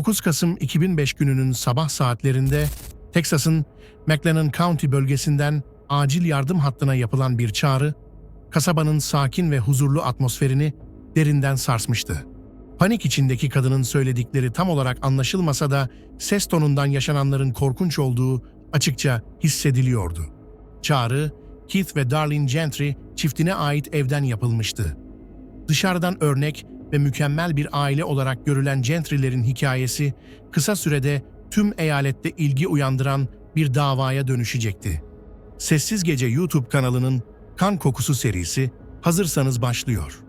9 Kasım 2005 gününün sabah saatlerinde Teksas'ın McLennan County bölgesinden acil yardım hattına yapılan bir çağrı, kasabanın sakin ve huzurlu atmosferini derinden sarsmıştı. Panik içindeki kadının söyledikleri tam olarak anlaşılmasa da ses tonundan yaşananların korkunç olduğu açıkça hissediliyordu. Çağrı, Keith ve Darlene Gentry çiftine ait evden yapılmıştı. Dışarıdan örnek ve mükemmel bir aile olarak görülen Gentry'lerin hikayesi kısa sürede tüm eyalette ilgi uyandıran bir davaya dönüşecekti. Sessiz Gece YouTube kanalının Kan Kokusu serisi hazırsanız başlıyor.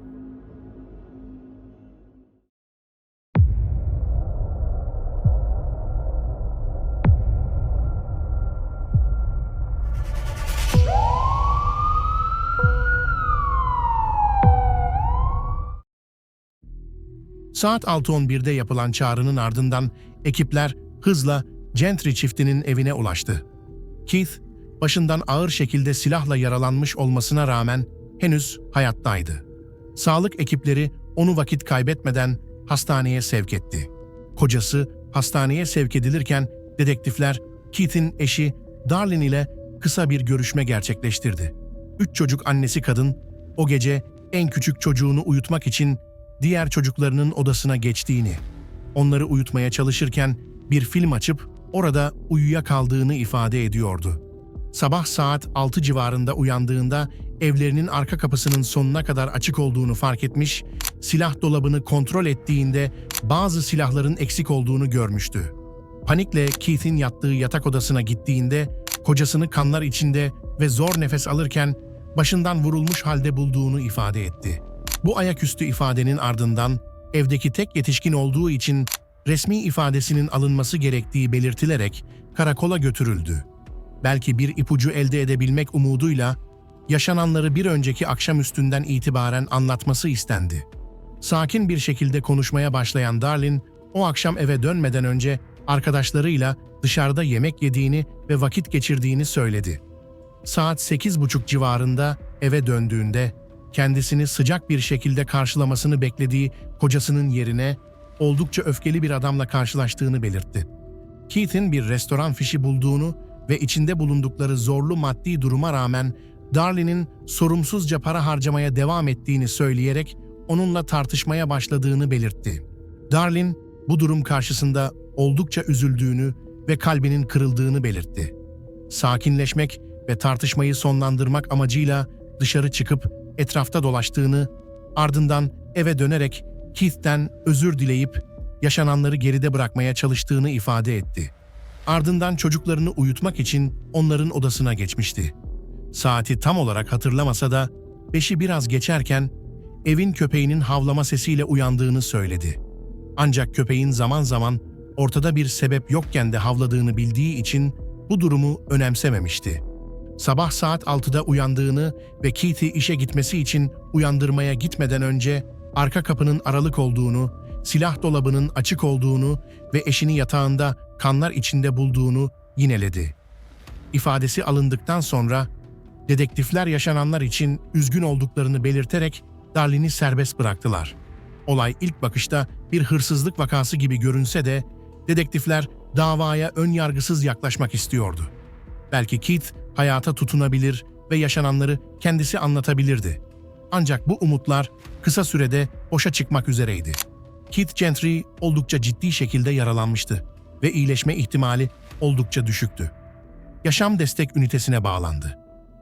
Saat 6.11'de yapılan çağrının ardından ekipler hızla Gentry çiftinin evine ulaştı. Keith, başından ağır şekilde silahla yaralanmış olmasına rağmen henüz hayattaydı. Sağlık ekipleri onu vakit kaybetmeden hastaneye sevk etti. Kocası hastaneye sevk edilirken dedektifler Keith'in eşi Darlene ile kısa bir görüşme gerçekleştirdi. Üç çocuk annesi kadın o gece en küçük çocuğunu uyutmak için diğer çocuklarının odasına geçtiğini, onları uyutmaya çalışırken bir film açıp orada uyuyakaldığını ifade ediyordu. Sabah saat 6 civarında uyandığında evlerinin arka kapısının sonuna kadar açık olduğunu fark etmiş, silah dolabını kontrol ettiğinde bazı silahların eksik olduğunu görmüştü. Panikle Keith'in yattığı yatak odasına gittiğinde kocasını kanlar içinde ve zor nefes alırken başından vurulmuş halde bulduğunu ifade etti. Bu ayaküstü ifadenin ardından evdeki tek yetişkin olduğu için resmi ifadesinin alınması gerektiği belirtilerek karakola götürüldü. Belki bir ipucu elde edebilmek umuduyla yaşananları bir önceki akşamüstünden itibaren anlatması istendi. Sakin bir şekilde konuşmaya başlayan Darlin, o akşam eve dönmeden önce arkadaşlarıyla dışarıda yemek yediğini ve vakit geçirdiğini söyledi. Saat 8.30 civarında eve döndüğünde kendisini sıcak bir şekilde karşılamasını beklediği kocasının yerine oldukça öfkeli bir adamla karşılaştığını belirtti. Keith'in bir restoran fişi bulduğunu ve içinde bulundukları zorlu maddi duruma rağmen Darlin'in sorumsuzca para harcamaya devam ettiğini söyleyerek onunla tartışmaya başladığını belirtti. Darlin bu durum karşısında oldukça üzüldüğünü ve kalbinin kırıldığını belirtti. Sakinleşmek ve tartışmayı sonlandırmak amacıyla dışarı çıkıp etrafta dolaştığını, ardından eve dönerek Keith'ten özür dileyip yaşananları geride bırakmaya çalıştığını ifade etti. Ardından çocuklarını uyutmak için onların odasına geçmişti. Saati tam olarak hatırlamasa da beşi biraz geçerken evin köpeğinin havlama sesiyle uyandığını söyledi. Ancak köpeğin zaman zaman ortada bir sebep yokken de havladığını bildiği için bu durumu önemsememişti. Sabah saat 6'da uyandığını ve Keith'i işe gitmesi için uyandırmaya gitmeden önce arka kapının aralık olduğunu, silah dolabının açık olduğunu ve eşini yatağında kanlar içinde bulduğunu yineledi. İfadesi alındıktan sonra dedektifler yaşananlar için üzgün olduklarını belirterek Darlin'i serbest bıraktılar. Olay ilk bakışta bir hırsızlık vakası gibi görünse de dedektifler davaya ön yargısız yaklaşmak istiyordu. Belki Keith hayata tutunabilir ve yaşananları kendisi anlatabilirdi. Ancak bu umutlar kısa sürede boşa çıkmak üzereydi. Keith Gentry oldukça ciddi şekilde yaralanmıştı ve iyileşme ihtimali oldukça düşüktü. Yaşam destek ünitesine bağlandı.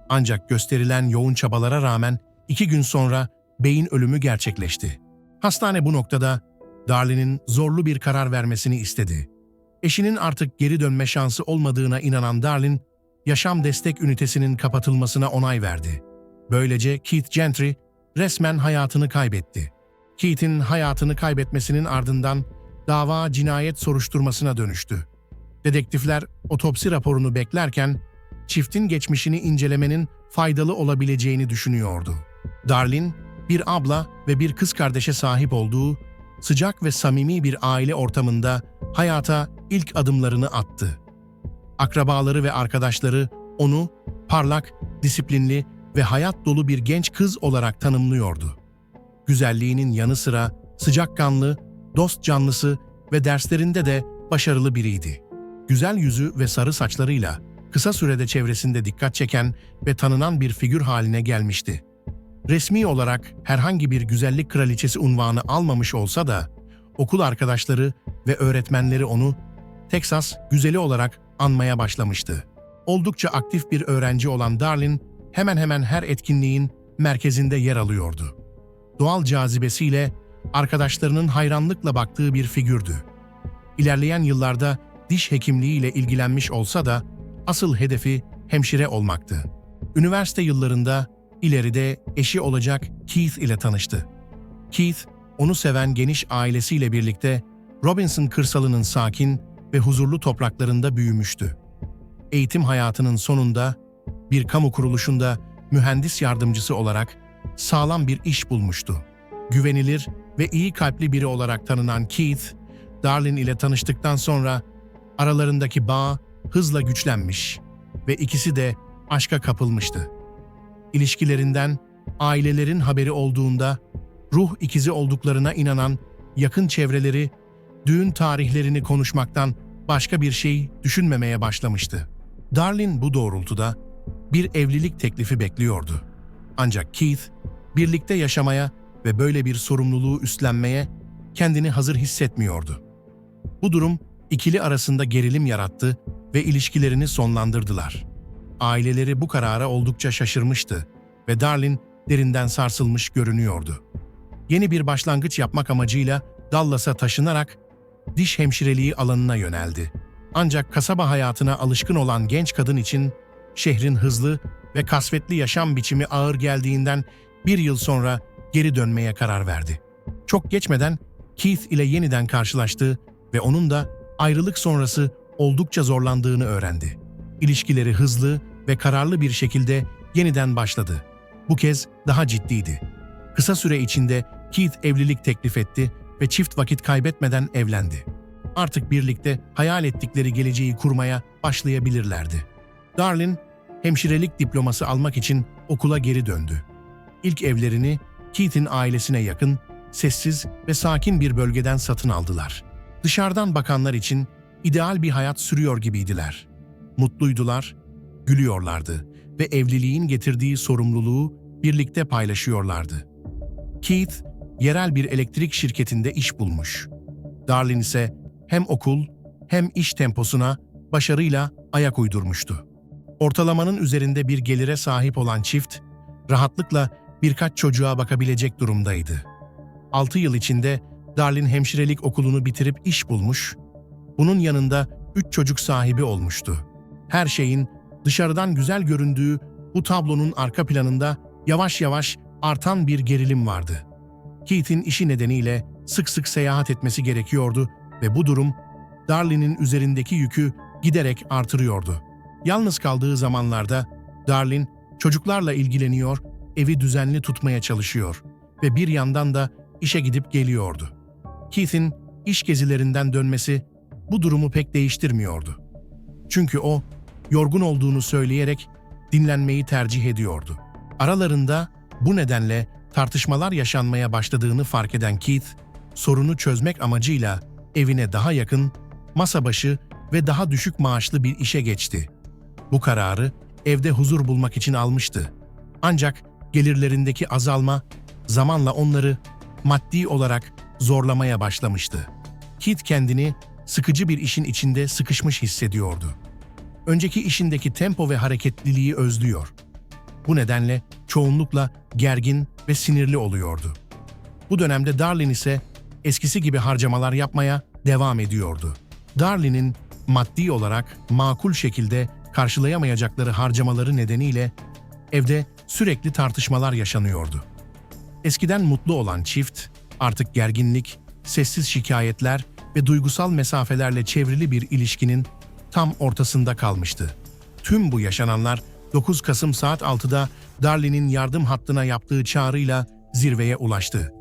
Ancak gösterilen yoğun çabalara rağmen iki gün sonra beyin ölümü gerçekleşti. Hastane bu noktada Darlin'in zorlu bir karar vermesini istedi. Eşinin artık geri dönme şansı olmadığına inanan Darlin, yaşam destek ünitesinin kapatılmasına onay verdi. Böylece Keith Gentry resmen hayatını kaybetti. Keith'in hayatını kaybetmesinin ardından dava cinayet soruşturmasına dönüştü. Dedektifler otopsi raporunu beklerken çiftin geçmişini incelemenin faydalı olabileceğini düşünüyordu. Darlin, bir abla ve bir kız kardeşe sahip olduğu sıcak ve samimi bir aile ortamında hayata ilk adımlarını attı. Akrabaları ve arkadaşları onu parlak, disiplinli ve hayat dolu bir genç kız olarak tanımlıyordu. Güzelliğinin yanı sıra sıcakkanlı, dost canlısı ve derslerinde de başarılı biriydi. Güzel yüzü ve sarı saçlarıyla kısa sürede çevresinde dikkat çeken ve tanınan bir figür haline gelmişti. Resmi olarak herhangi bir güzellik kraliçesi unvanı almamış olsa da okul arkadaşları ve öğretmenleri onu Texas güzeli olarak anmaya başlamıştı. Oldukça aktif bir öğrenci olan Darlin hemen hemen her etkinliğin merkezinde yer alıyordu. Doğal cazibesiyle arkadaşlarının hayranlıkla baktığı bir figürdü. İlerleyen yıllarda diş hekimliğiyle ilgilenmiş olsa da asıl hedefi hemşire olmaktı. Üniversite yıllarında ileride eşi olacak Keith ile tanıştı. Keith, onu seven geniş ailesiyle birlikte Robinson kırsalının sakin ve huzurlu topraklarında büyümüştü. Eğitim hayatının sonunda bir kamu kuruluşunda mühendis yardımcısı olarak sağlam bir iş bulmuştu. Güvenilir ve iyi kalpli biri olarak tanınan Keith, Darlin ile tanıştıktan sonra aralarındaki bağ hızla güçlenmiş ve ikisi de aşka kapılmıştı. İlişkilerinden ailelerin haberi olduğunda ruh ikizi olduklarına inanan yakın çevreleri düğün tarihlerini konuşmaktan başka bir şey düşünmemeye başlamıştı. Darlin bu doğrultuda bir evlilik teklifi bekliyordu. Ancak Keith, birlikte yaşamaya ve böyle bir sorumluluğu üstlenmeye kendini hazır hissetmiyordu. Bu durum ikili arasında gerilim yarattı ve ilişkilerini sonlandırdılar. Aileleri bu karara oldukça şaşırmıştı ve Darlin derinden sarsılmış görünüyordu. Yeni bir başlangıç yapmak amacıyla Dallas'a taşınarak diş hemşireliği alanına yöneldi. Ancak kasaba hayatına alışkın olan genç kadın için şehrin hızlı ve kasvetli yaşam biçimi ağır geldiğinden bir yıl sonra geri dönmeye karar verdi. Çok geçmeden Keith ile yeniden karşılaştı ve onun da ayrılık sonrası oldukça zorlandığını öğrendi. İlişkileri hızlı ve kararlı bir şekilde yeniden başladı. Bu kez daha ciddiydi. Kısa süre içinde Keith evlilik teklif etti ve çift vakit kaybetmeden evlendi. Artık birlikte hayal ettikleri geleceği kurmaya başlayabilirlerdi. Darlin, hemşirelik diploması almak için okula geri döndü. İlk evlerini Keith'in ailesine yakın, sessiz ve sakin bir bölgeden satın aldılar. Dışarıdan bakanlar için ideal bir hayat sürüyor gibiydiler. Mutluydular, gülüyorlardı ve evliliğin getirdiği sorumluluğu birlikte paylaşıyorlardı. Keith, yerel bir elektrik şirketinde iş bulmuş. Darlin ise hem okul hem iş temposuna başarıyla ayak uydurmuştu. Ortalamanın üzerinde bir gelire sahip olan çift, rahatlıkla birkaç çocuğa bakabilecek durumdaydı. 6 yıl içinde Darlin hemşirelik okulunu bitirip iş bulmuş, bunun yanında 3 çocuk sahibi olmuştu. Her şeyin dışarıdan güzel göründüğü bu tablonun arka planında yavaş yavaş artan bir gerilim vardı. Keith'in işi nedeniyle sık sık seyahat etmesi gerekiyordu ve bu durum Darlin'in üzerindeki yükü giderek artırıyordu. Yalnız kaldığı zamanlarda Darlin çocuklarla ilgileniyor, evi düzenli tutmaya çalışıyor ve bir yandan da işe gidip geliyordu. Keith'in iş gezilerinden dönmesi bu durumu pek değiştirmiyordu. Çünkü o yorgun olduğunu söyleyerek dinlenmeyi tercih ediyordu. Aralarında bu nedenle tartışmalar yaşanmaya başladığını fark eden Keith, sorunu çözmek amacıyla evine daha yakın, masa başı ve daha düşük maaşlı bir işe geçti. Bu kararı evde huzur bulmak için almıştı. Ancak gelirlerindeki azalma zamanla onları maddi olarak zorlamaya başlamıştı. Kit kendini sıkıcı bir işin içinde sıkışmış hissediyordu. Önceki işindeki tempo ve hareketliliği özlüyor. Bu nedenle çoğunlukla gergin ve sinirli oluyordu. Bu dönemde Darlin ise eskisi gibi harcamalar yapmaya devam ediyordu. Darlin'in maddi olarak makul şekilde karşılayamayacakları harcamaları nedeniyle evde sürekli tartışmalar yaşanıyordu. Eskiden mutlu olan çift artık gerginlik, sessiz şikayetler ve duygusal mesafelerle çevrili bir ilişkinin tam ortasında kalmıştı. Tüm bu yaşananlar 9 Kasım saat 6'da Darlin'in yardım hattına yaptığı çağrıyla zirveye ulaştı.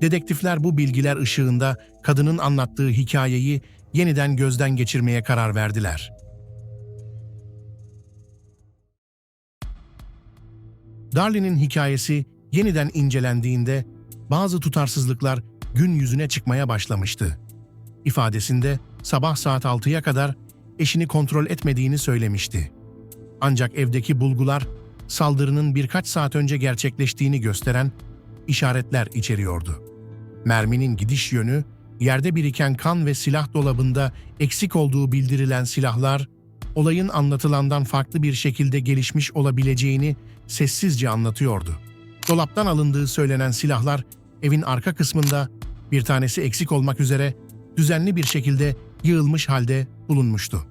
Dedektifler bu bilgiler ışığında kadının anlattığı hikayeyi yeniden gözden geçirmeye karar verdiler. Darlin'in hikayesi yeniden incelendiğinde bazı tutarsızlıklar gün yüzüne çıkmaya başlamıştı. ifadesinde sabah saat 6'ya kadar eşini kontrol etmediğini söylemişti. Ancak evdeki bulgular saldırının birkaç saat önce gerçekleştiğini gösteren işaretler içeriyordu. Merminin gidiş yönü, yerde biriken kan ve silah dolabında eksik olduğu bildirilen silahlar, olayın anlatılandan farklı bir şekilde gelişmiş olabileceğini sessizce anlatıyordu. Dolaptan alındığı söylenen silahlar evin arka kısmında bir tanesi eksik olmak üzere düzenli bir şekilde yığılmış halde bulunmuştu.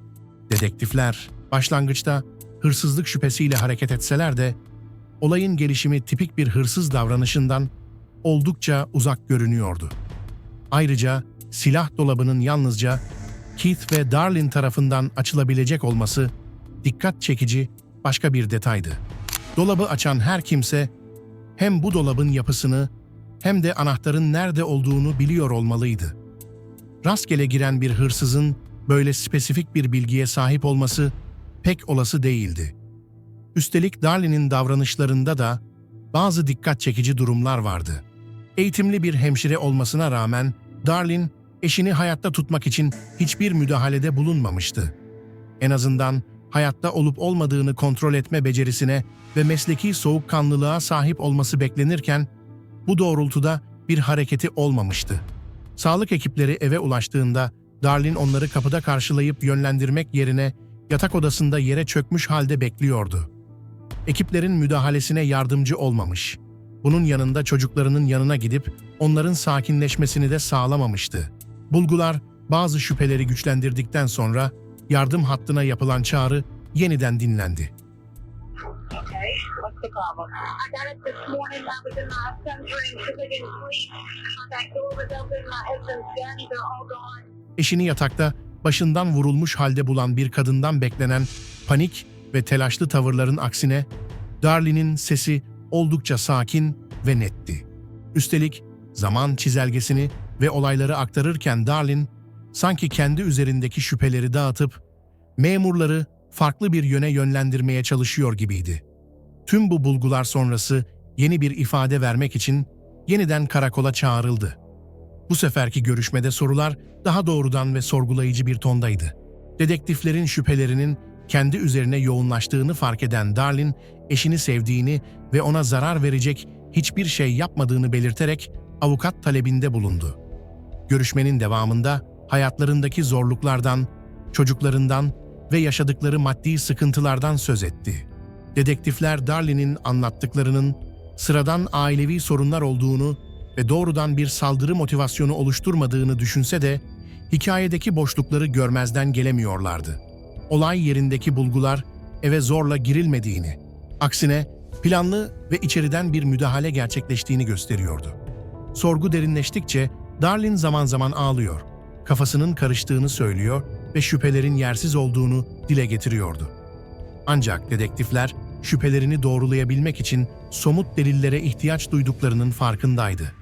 Dedektifler başlangıçta hırsızlık şüphesiyle hareket etseler de olayın gelişimi tipik bir hırsız davranışından oldukça uzak görünüyordu. Ayrıca silah dolabının yalnızca Keith ve Darlin tarafından açılabilecek olması dikkat çekici başka bir detaydı. Dolabı açan her kimse hem bu dolabın yapısını hem de anahtarın nerede olduğunu biliyor olmalıydı. Rastgele giren bir hırsızın böyle spesifik bir bilgiye sahip olması pek olası değildi. Üstelik Darlin'in davranışlarında da bazı dikkat çekici durumlar vardı. Eğitimli bir hemşire olmasına rağmen Darlin eşini hayatta tutmak için hiçbir müdahalede bulunmamıştı. En azından hayatta olup olmadığını kontrol etme becerisine ve mesleki soğukkanlılığa sahip olması beklenirken bu doğrultuda bir hareketi olmamıştı. Sağlık ekipleri eve ulaştığında Darlin onları kapıda karşılayıp yönlendirmek yerine yatak odasında yere çökmüş halde bekliyordu. Ekiplerin müdahalesine yardımcı olmamış. Bunun yanında çocuklarının yanına gidip onların sakinleşmesini de sağlamamıştı. Bulgular bazı şüpheleri güçlendirdikten sonra yardım hattına yapılan çağrı yeniden dinlendi. Okay, what's the problem? I got up this morning, I was in my son's room because I didn't sleep. My back door was open, my husband's guns are all gone. Eşini yatakta başından vurulmuş halde bulan bir kadından beklenen panik ve telaşlı tavırların aksine Darlin'in sesi oldukça sakin ve netti. Üstelik zaman çizelgesini ve olayları aktarırken Darlin sanki kendi üzerindeki şüpheleri dağıtıp memurları farklı bir yöne yönlendirmeye çalışıyor gibiydi. Tüm bu bulgular sonrası yeni bir ifade vermek için yeniden karakola çağrıldı. Bu seferki görüşmede sorular daha doğrudan ve sorgulayıcı bir tondaydı. Dedektiflerin şüphelerinin kendi üzerine yoğunlaştığını fark eden Darlin, eşini sevdiğini ve ona zarar verecek hiçbir şey yapmadığını belirterek avukat talebinde bulundu. Görüşmenin devamında hayatlarındaki zorluklardan, çocuklarından ve yaşadıkları maddi sıkıntılardan söz etti. Dedektifler Darlin'in anlattıklarının sıradan ailevi sorunlar olduğunu ve doğrudan bir saldırı motivasyonu oluşturmadığını düşünse de hikayedeki boşlukları görmezden gelemiyorlardı. Olay yerindeki bulgular eve zorla girilmediğini, aksine planlı ve içeriden bir müdahale gerçekleştiğini gösteriyordu. Sorgu derinleştikçe Darlin zaman zaman ağlıyor, kafasının karıştığını söylüyor ve şüphelerin yersiz olduğunu dile getiriyordu. Ancak dedektifler şüphelerini doğrulayabilmek için somut delillere ihtiyaç duyduklarının farkındaydı.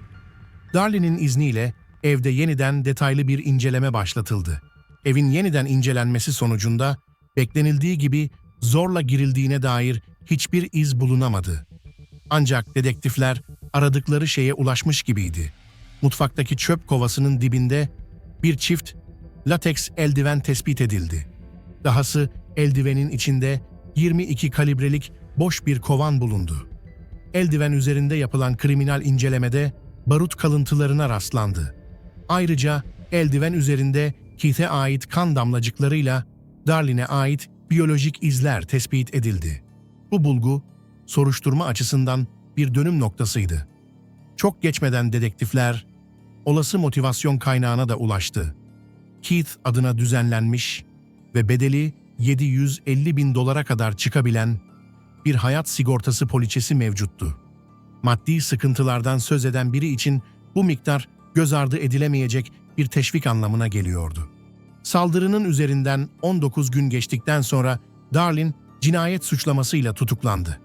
Darlin'in izniyle evde yeniden detaylı bir inceleme başlatıldı. Evin yeniden incelenmesi sonucunda beklenildiği gibi zorla girildiğine dair hiçbir iz bulunamadı. Ancak dedektifler aradıkları şeye ulaşmış gibiydi. Mutfaktaki çöp kovasının dibinde bir çift lateks eldiven tespit edildi. Dahası eldivenin içinde 22 kalibrelik boş bir kovan bulundu. Eldiven üzerinde yapılan kriminal incelemede barut kalıntılarına rastlandı. Ayrıca eldiven üzerinde Keith'e ait kan damlacıklarıyla Darlin'e ait biyolojik izler tespit edildi. Bu bulgu, soruşturma açısından bir dönüm noktasıydı. Çok geçmeden dedektifler, olası motivasyon kaynağına da ulaştı. Keith adına düzenlenmiş ve bedeli 750 bin dolara kadar çıkabilen bir hayat sigortası poliçesi mevcuttu. Maddi sıkıntılardan söz eden biri için bu miktar göz ardı edilemeyecek bir teşvik anlamına geliyordu. Saldırının üzerinden 19 gün geçtikten sonra Darlin cinayet suçlamasıyla tutuklandı.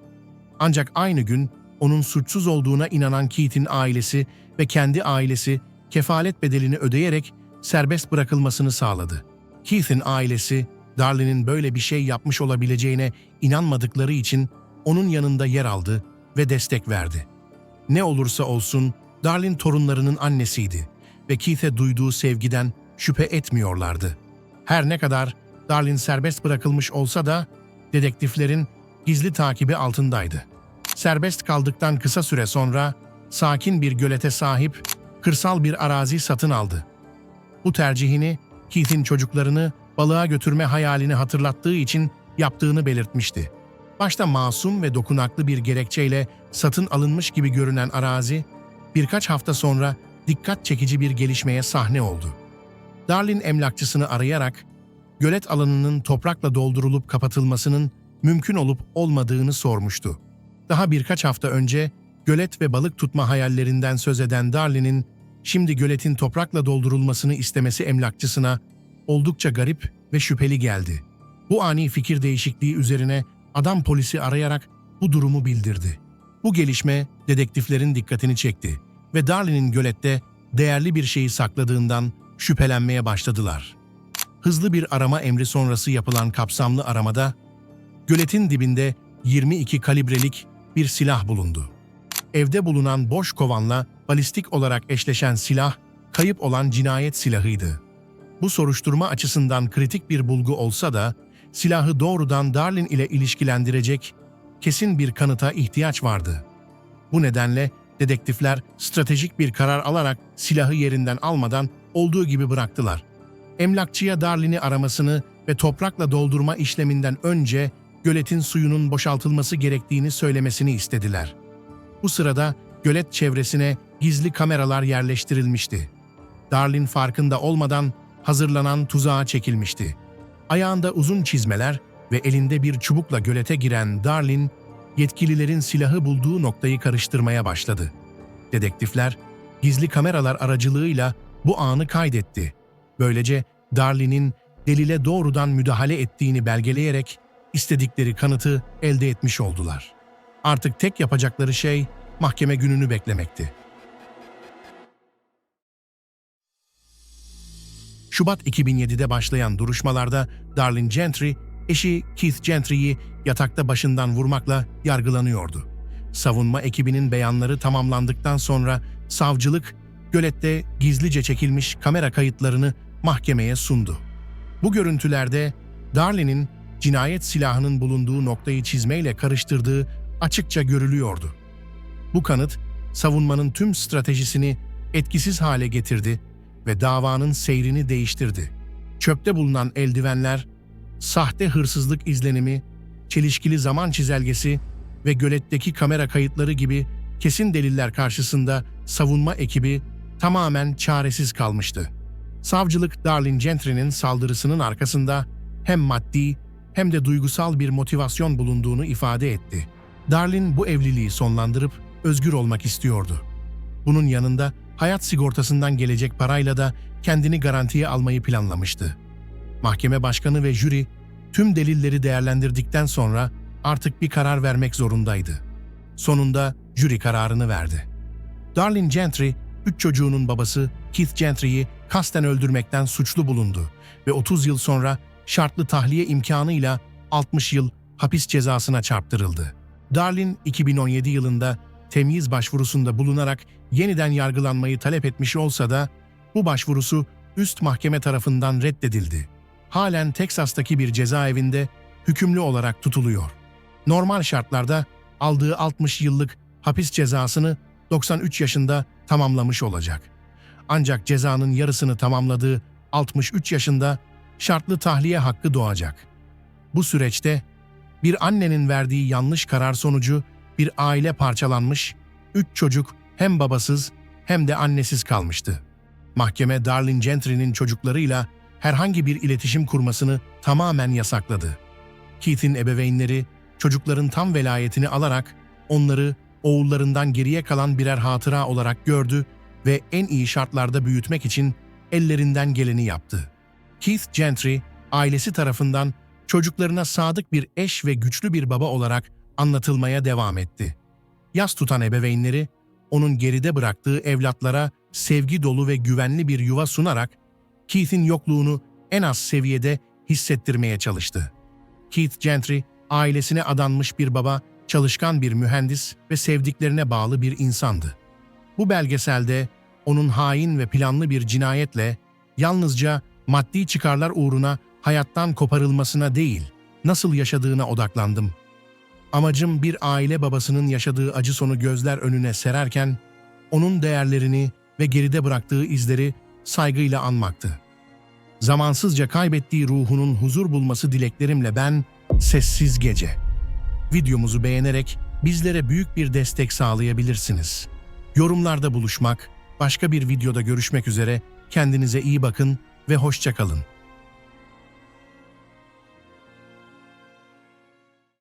Ancak aynı gün onun suçsuz olduğuna inanan Keith'in ailesi ve kendi ailesi kefalet bedelini ödeyerek serbest bırakılmasını sağladı. Keith'in ailesi Darlin'in böyle bir şey yapmış olabileceğine inanmadıkları için onun yanında yer aldı ve destek verdi. Ne olursa olsun Darlin torunlarının annesiydi ve Keith'e duyduğu sevgiden şüphe etmiyorlardı. Her ne kadar Darlin serbest bırakılmış olsa da dedektiflerin gizli takibi altındaydı. Serbest kaldıktan kısa süre sonra sakin bir gölete sahip kırsal bir arazi satın aldı. Bu tercihini Keith'in çocuklarını balığa götürme hayalini hatırlattığı için yaptığını belirtmişti. Başta masum ve dokunaklı bir gerekçeyle satın alınmış gibi görünen arazi, birkaç hafta sonra dikkat çekici bir gelişmeye sahne oldu. Darlin emlakçısını arayarak, gölet alanının toprakla doldurulup kapatılmasının mümkün olup olmadığını sormuştu. Daha birkaç hafta önce gölet ve balık tutma hayallerinden söz eden Darlin'in şimdi göletin toprakla doldurulmasını istemesi emlakçısına oldukça garip ve şüpheli geldi. Bu ani fikir değişikliği üzerine adam polisi arayarak bu durumu bildirdi. Bu gelişme dedektiflerin dikkatini çekti ve Darlin'in gölette değerli bir şeyi sakladığından şüphelenmeye başladılar. Hızlı bir arama emri sonrası yapılan kapsamlı aramada göletin dibinde 22 kalibrelik bir silah bulundu. Evde bulunan boş kovanla balistik olarak eşleşen silah kayıp olan cinayet silahıydı. Bu soruşturma açısından kritik bir bulgu olsa da silahı doğrudan Darlin ile ilişkilendirecek kesin bir kanıta ihtiyaç vardı. Bu nedenle dedektifler stratejik bir karar alarak silahı yerinden almadan olduğu gibi bıraktılar. Emlakçıya Darlin'i aramasını ve toprakla doldurma işleminden önce göletin suyunun boşaltılması gerektiğini söylemesini istediler. Bu sırada gölet çevresine gizli kameralar yerleştirilmişti. Darlin farkında olmadan hazırlanan tuzağa çekilmişti. Ayağında uzun çizmeler ve elinde bir çubukla gölete giren Darlin, yetkililerin silahı bulduğu noktayı karıştırmaya başladı. Dedektifler, gizli kameralar aracılığıyla bu anı kaydetti. Böylece Darlin'in delile doğrudan müdahale ettiğini belgeleyerek istedikleri kanıtı elde etmiş oldular. Artık tek yapacakları şey mahkeme gününü beklemekti. Şubat 2007'de başlayan duruşmalarda Darlin Gentry, eşi Keith Gentry'yi yatakta başından vurmakla yargılanıyordu. Savunma ekibinin beyanları tamamlandıktan sonra savcılık, gölette gizlice çekilmiş kamera kayıtlarını mahkemeye sundu. Bu görüntülerde Darlin'in cinayet silahının bulunduğu noktayı çizmeyle karıştırdığı açıkça görülüyordu. Bu kanıt, savunmanın tüm stratejisini etkisiz hale getirdi ve davanın seyrini değiştirdi. Çöpte bulunan eldivenler, sahte hırsızlık izlenimi, çelişkili zaman çizelgesi ve göletteki kamera kayıtları gibi kesin deliller karşısında savunma ekibi tamamen çaresiz kalmıştı. Savcılık Darlin Gentry'nin saldırısının arkasında hem maddi hem de duygusal bir motivasyon bulunduğunu ifade etti. Darlin bu evliliği sonlandırıp özgür olmak istiyordu. Bunun yanında hayat sigortasından gelecek parayla da kendini garantiye almayı planlamıştı. Mahkeme başkanı ve jüri tüm delilleri değerlendirdikten sonra artık bir karar vermek zorundaydı. Sonunda jüri kararını verdi. Darlin Gentry, üç çocuğunun babası Keith Gentry'yi kasten öldürmekten suçlu bulundu ve 30 yıl sonra şartlı tahliye imkanıyla 60 yıl hapis cezasına çarptırıldı. Darlin 2017 yılında temyiz başvurusunda bulunarak yeniden yargılanmayı talep etmiş olsa da bu başvurusu üst mahkeme tarafından reddedildi. Halen Teksas'taki bir cezaevinde hükümlü olarak tutuluyor. Normal şartlarda aldığı 60 yıllık hapis cezasını 93 yaşında tamamlamış olacak. Ancak cezanın yarısını tamamladığı 63 yaşında şartlı tahliye hakkı doğacak. Bu süreçte bir annenin verdiği yanlış karar sonucu bir aile parçalanmış, üç çocuk hem babasız hem de annesiz kalmıştı. Mahkeme Darlin Gentry'nin çocuklarıyla herhangi bir iletişim kurmasını tamamen yasakladı. Keith'in ebeveynleri çocukların tam velayetini alarak onları oğullarından geriye kalan birer hatıra olarak gördü ve en iyi şartlarda büyütmek için ellerinden geleni yaptı. Keith Gentry, ailesi tarafından çocuklarına sadık bir eş ve güçlü bir baba olarak anlatılmaya devam etti. Yas tutan ebeveynleri, onun geride bıraktığı evlatlara sevgi dolu ve güvenli bir yuva sunarak Keith'in yokluğunu en az seviyede hissettirmeye çalıştı. Keith Gentry, ailesine adanmış bir baba, çalışkan bir mühendis ve sevdiklerine bağlı bir insandı. Bu belgeselde onun hain ve planlı bir cinayetle yalnızca maddi çıkarlar uğruna hayattan koparılmasına değil, nasıl yaşadığına odaklandım. Amacım bir aile babasının yaşadığı acı sonu gözler önüne sererken, onun değerlerini ve geride bıraktığı izleri saygıyla anmaktı. Zamansızca kaybettiği ruhunun huzur bulması dileklerimle ben, Sessiz Gece. Videomuzu beğenerek bizlere büyük bir destek sağlayabilirsiniz. Yorumlarda buluşmak, başka bir videoda görüşmek üzere, kendinize iyi bakın ve hoşça kalın.